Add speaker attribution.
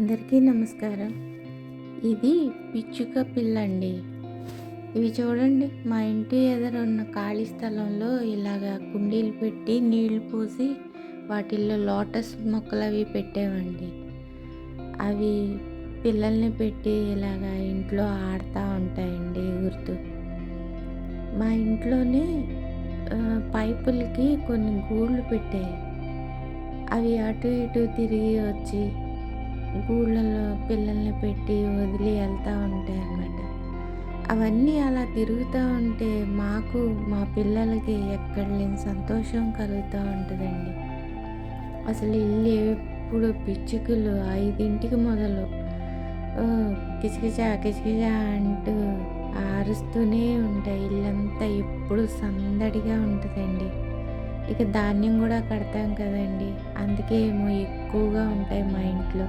Speaker 1: అందరికీ నమస్కారం. ఇది పిచ్చుక పిల్ల అండి ఇవి చూడండి మా ఇంటి ఎదురున్న ఖాళీ స్థలంలో ఇలాగా కుండీలు పెట్టి నీళ్ళు పోసి వాటిల్లో లోటస్ మొక్కలు అవి పెట్టామండి అవి పిల్లల్ని పెట్టి ఇలాగా ఇంట్లో ఆడుతూ ఉంటాయండి ఎగురుతూ మా ఇంట్లోనే పైపులకి కొన్ని గూళ్ళు పెట్టాయి. అవి అటు ఇటు తిరిగి వచ్చి గూళ్ళలో పిల్లల్ని పెట్టి వదిలి వెళ్తూ ఉంటాయి అన్నమాట. అవన్నీ అలా తిరుగుతూ ఉంటే మాకు మా పిల్లలకి ఎక్కడ లేని సంతోషం కలుగుతూ ఉంటుందండి. అసలు ఇల్లు ఎప్పుడు పిచ్చుకలు ఐదింటికి మొదలు. కిచకిచా కిచకిచా అంటూ ఆరుస్తూనే ఉంటాయి. ఇల్లంతా ఎప్పుడు సందడిగా ఉంటుందండి. ఇక ధాన్యం కూడా కడతాం కదండి. అందుకే ఏమో ఎక్కువగా ఉంటాయి మా ఇంట్లో.